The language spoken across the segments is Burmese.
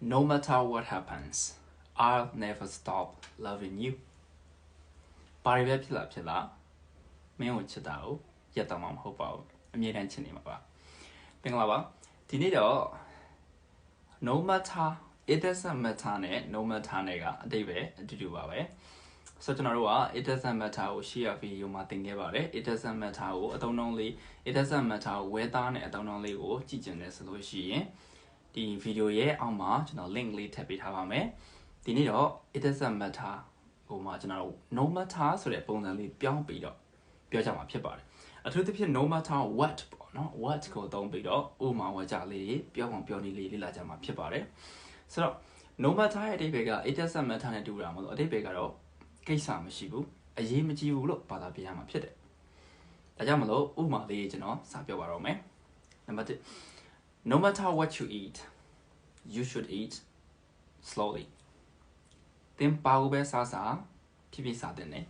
no matter what happens I'll never stop loving you ဘာတွေပဲဖြစ်လာဖြစ်လာမင်းကိုချစ်တာကိုရက်တော့မှမဟုတ်ပါဘူးအမြဲတမ်းချစ်နေမှာပါမင်္ဂလာပါဒီနေ့တော့ no matter it doesn't matter နဲ့ no matter နဲ့ကအတိတ်ပဲအတူတူပါပဲဆိုတော့ကျွန်တော်တို့က it doesn't matter ကိုရှေ့ရဗီဒီယိုမှာသင်ခဲ့ပါတယ် it doesn't matter ကိုအသုံးနှုန်းလေး it doesn't matter ကိုဝဲသားနဲ့အသုံးနှုန်းလေးကိုကြည့်ကျင်တယ်ဆိုလို့ရှိရင် ဒီဗီဒီယိုရဲ့အောက်မှာကျွန်တော် link လေးထည့်ပေးထားပါမယ်ဒီနေ့တော့ it doesn't matter ဟိုမှာကျွန်တော်တို့ no matter ဆိုတဲ့ပုံစံလေးပြောင်းပြီးတော့ပြောကြမှာဖြစ်ပါတယ်အထူးသဖြင့် no matter what ပေါ့နော် what ကိုသုံးပြီးတော့ဥမာဝါကြလေးပြောင်းအောင်ပြောနေလေးလေ့လာကြမှာဖြစ်ပါတယ်ဆိုတော့ no matter ရဲ့အဓိပ္ပာယ်က it doesn't matter နဲ့တူတာမဟုတ်အဓိပ္ပာယ်ကတော့ကိစ္စမရှိဘူးအရေးမကြီးဘူးလို့ဘာသာပြန်ရမှာဖြစ်တယ်ဒါကြောင့်မလို့ဥမာလေးကျွန်တော်စပြောပါတော့မယ်နံပါတ်1 no matter what you eat you should eat slowly သင်ပါဘူးပဲစားစားဖြည်းဖြည်းစားတဲ့နဲ့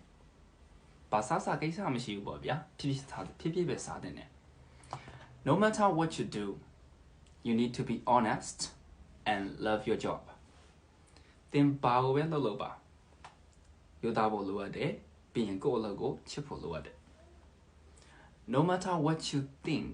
ဘာစားစားကိစ္စမရှိဘူးပေါ့ဗျာဖြည်းဖြည်းစားဖြည်းဖြည်းပဲစားတဲ့နဲ့ no matter what you do you need to be honest and love your job သင်ပါဘူးပဲလုပ်လို့ပါယူသားဖို့လိုအပ်တယ်ပြီးရင်ကိုယ့်အလုပ်ကိုချစ်ဖို့လိုအပ်တယ် no matter what you think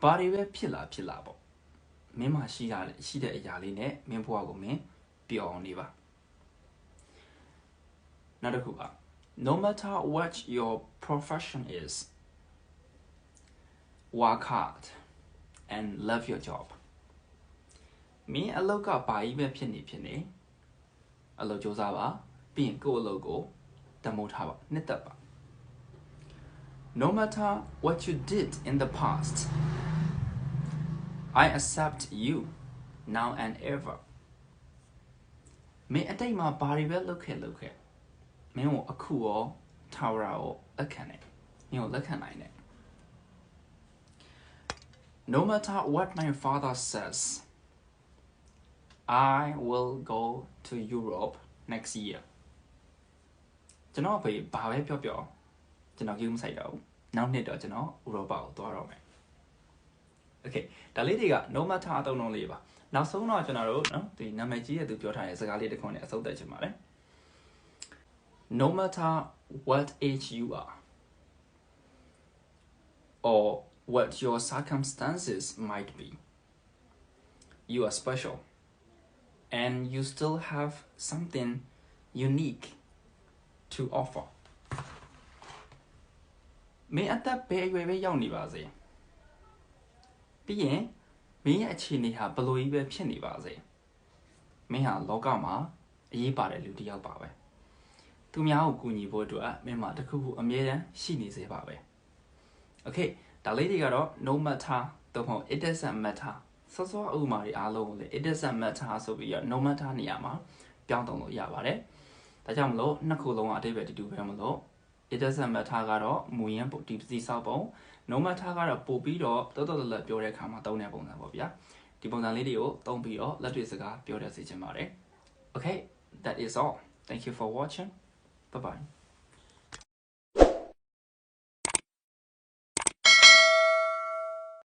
ဘာတွေပဲဖြစ်လာဖြစ်လာပေါ့မင်းမရှိတာရှိတဲ့အရာလေးနဲ့မင်းဘဝကိုမင်းပျော်အောင်နေပါနောက်တစ်ခုပါ no matter what your profession is work hard and love your job မင်းအလုပ်ကဘာကြီးပဲဖြစ်နေဖြစ်နေအလုပ်စူးစမ်းပါပြီးရင်ကိုယ့်အလုပ်ကိုတမိုးထားပါနှစ်သက်ပါ No matter what you did in the past I accept you now and ever မင်းအတိတ်မှာဘာတွေပဲလုပ်ခဲ့လုပ်ခဲ့မင်းကိုအခုရောထာဝရရောလက်ခံတယ်မင်းကိုလက်ခံနိုင်တယ် No matter what my father says I will go to Europe next year ကျွန်တော်ဖေဘာပဲပြောပြောကျွန်တော်ကိမဆိုင်တော့ဘူးနောက်နှစ်တော့ကျွန်တော်ဥရောပကိုသွားတော့မယ် Okay ဒါလေးတွေက no matter အသုံးလုံးလေးပါနောက်ဆုံးတော့ကျွန်တော်တို့နော်ဒီနာမည်ကြီးရဲ့သူပြောထားတဲ့စကားလေးတစ်ခုနဲ့အဆုံးသတ်ချင်ပါတယ် No matter what age you are or what your circumstances might be you are special and you still have something unique to offer မင်းအသက်ဘယ်အရွယ်ပဲရောက်နေပါစေ ပြီးရင်မင်းရဲ့အခြေအနေဟာဘယ်လိုကြီးပဲဖြစ်နေပါစေမင်းဟာလောကမှာအရေးပါတဲ့လူတစ်ယောက်ပါပဲသူများကိုကူညီဖို့အတွက်မင်းမှာတခုခုအမြဲတမ်းရှိနေစေပါပဲ Okay ဒါလေးတွေကတော့ no matter တော့မဟုတ် it doesn't matter စောစောဥမာတွေအားလုံးကိုလေ it doesn't matter ဆိုပြီးတော့ no matter နေရာမှာပြောင်းသုံးလို့ရပါတယ်ဒါကြောင့်မလို့နှစ်ခုလုံးကအတိတ်ပဲတူတူပဲမလို့ it doesn't matter ကတော့မူရင်းပုံဒီစီဆောက်ပုံ no matter ကတော့ပို့ပြီးတော့တော်တော်တော်ပြောတဲ့အခါမှာသုံးတဲ့ပုံစံပေါ့ဗျာဒီပုံစံလေးတွေကိုသုံးပြီးတော့လက်တွေ့စကားပြောတတ်စေချင်ပါတယ် okay that is all thank you for watching bye bye